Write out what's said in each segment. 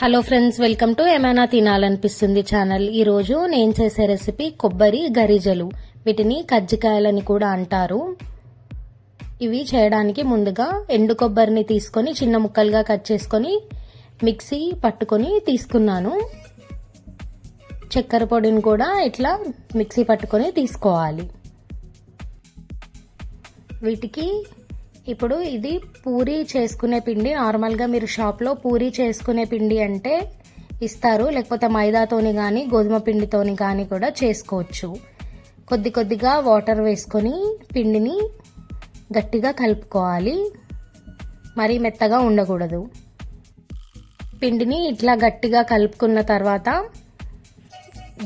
Hello friends welcome to ఏమైనా తినాలనిపిస్తుంది channel ఈరోజు నేను చేసే రెసిపీ కొబ్బరి గరిజలు. వీటిని కజ్జికాయలని కూడా అంటారు. ఇవి చేయడానికి ముందుగా ఎండు కొబ్బరిని తీసుకొని చిన్న ముక్కలుగా కట్ చేసుకొని మిక్సీ పట్టుకొని తీసుకున్నాను. చక్కెర పొడిని కూడా ఇట్లా మిక్సీ పట్టుకొని తీసుకోవాలి. వీటికి ఇప్పుడు ఇది పూరి చేసుకునే పిండి. నార్మల్గా మీరు షాప్లో పూరి చేసుకునే పిండి అంటే ఇస్తారు. లేకపోతే మైదాతోని కానీ గోధుమ పిండితోని కానీ కూడా చేసుకోవచ్చు. కొద్ది కొద్దిగా వాటర్ వేసుకొని పిండిని గట్టిగా కలుపుకోవాలి. మరీ మెత్తగా ఉండకూడదు. పిండిని ఇట్లా గట్టిగా కలుపుకున్న తర్వాత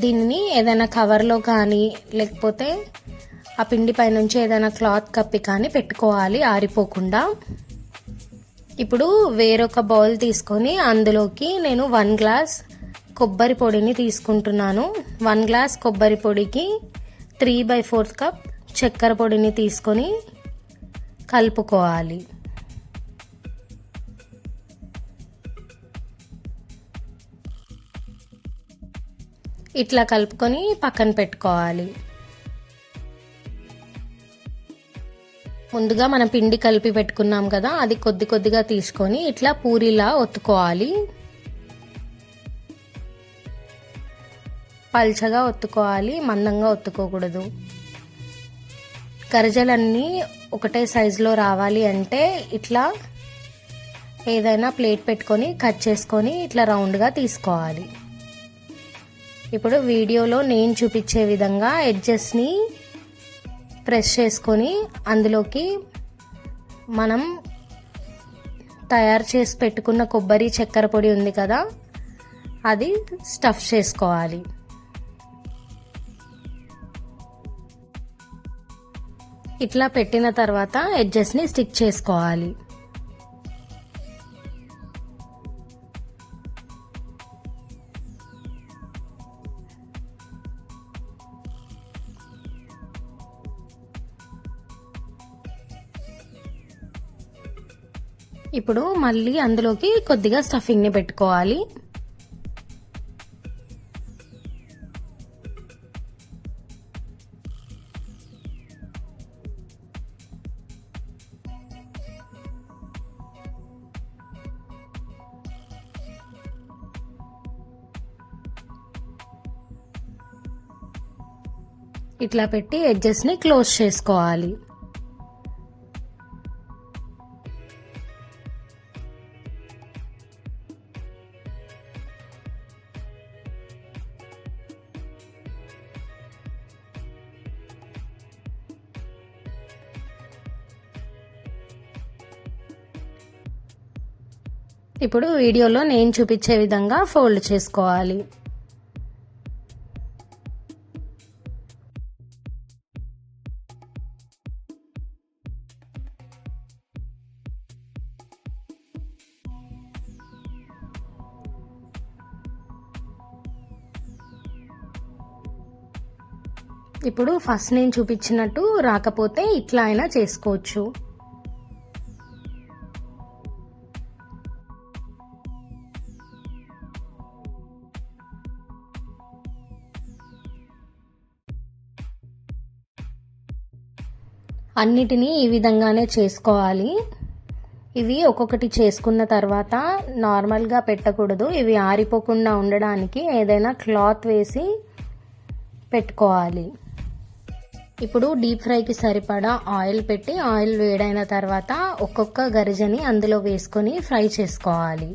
దీనిని ఏదైనా కవర్లో కానీ లేకపోతే ఆ పిండి పైనుంచి ఏదైనా క్లాత్ కప్పి కానీ పెట్టుకోవాలి ఆరిపోకుండా. ఇప్పుడు వేరొక బౌల్ తీసుకొని అందులోకి నేను వన్ గ్లాస్ కొబ్బరి పొడిని తీసుకుంటున్నాను. వన్ గ్లాస్ కొబ్బరి పొడికి త్రీ బై ఫోర్త్ కప్ చక్కెర పొడిని తీసుకొని కలుపుకోవాలి. ఇట్లా కలుపుకొని పక్కన పెట్టుకోవాలి. ముందుగా మనం పిండి కలిపి పెట్టుకున్నాం కదా అది కొద్ది కొద్దిగా తీసుకొని ఇట్లా పూరిలా ఒత్తుకోవాలి. పల్చగా ఒత్తుకోవాలి మందంగా ఒత్తుకోకూడదు. గరిజలన్నీ ఒకటే సైజులో రావాలి అంటే ఇట్లా ఏదైనా ప్లేట్ పెట్టుకొని కట్ చేసుకొని ఇట్లా రౌండ్గా తీసుకోవాలి. ఇప్పుడు వీడియోలో నేను చూపించే విధంగా ఎడ్జెస్ని ప్రెస్ చేసుకొని అందులోకి మనం తయారు చేసి పెట్టుకున్న కొబ్బరి చక్కెర పొడి ఉంది కదా అది స్టఫ్ చేసుకోవాలి. ఇట్లా పెట్టిన తర్వాత ఎడ్జెస్ని స్టిక్ చేసుకోవాలి. ఇప్పుడు మళ్ళీ అందులోకి కొద్దిగా స్టఫింగ్ని పెట్టుకోవాలి. ఇట్లా పెట్టి ఎడ్జెస్ని క్లోజ్ చేసుకోవాలి. ఇప్పుడు వీడియోలో నేను చూపించే విధంగా ఫోల్డ్ చేసుకోవాలి. ఇప్పుడు ఫస్ట్ నేను చూపించినట్టు రాకపోతే ఇట్లా అయినా చేసుకోవచ్చు. అన్నిటినీ ఈ విధంగానే చేసుకోవాలి. ఇవి ఒక్కొక్కటి చేసుకున్న తర్వాత నార్మల్గా పెట్టకూడదు. ఇవి ఆరిపోకుండా ఉండడానికి ఏదైనా క్లాత్ వేసి పెట్టుకోవాలి. ఇప్పుడు డీప్ ఫ్రైకి సరిపడా ఆయిల్ పెట్టి ఆయిల్ వేడైన తర్వాత ఒక్కొక్క గరిజని అందులో వేసుకొని ఫ్రై చేసుకోవాలి.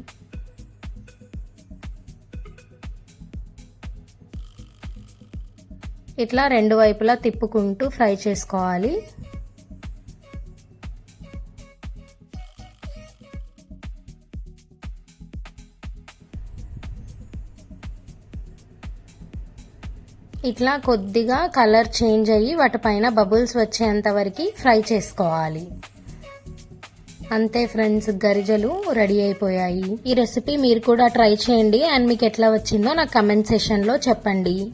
ఇట్లా రెండు వైపులా తిప్పుకుంటూ ఫ్రై చేసుకోవాలి. ఇట్లా కొద్దిగా కలర్ చేంజ్ అయ్యి వాటిపైన బబుల్స్ వచ్చేంత వరకు ఫ్రై చేసుకోవాలి. అంతే ఫ్రెండ్స్ గరిజలు రెడీ అయిపోయాయి. ఈ రెసిపీ మీరు కూడా ట్రై చేయండి. అండ్ మీకు ఎట్లా వచ్చిందో నాకు కమెంట్ సెషన్లో చెప్పండి.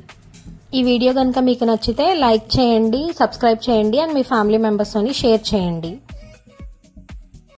ఈ వీడియో కనుక మీకు నచ్చితే లైక్ చేయండి సబ్స్క్రైబ్ చేయండి. అండ్ మీ ఫ్యామిలీ మెంబర్స్తోని షేర్ చేయండి.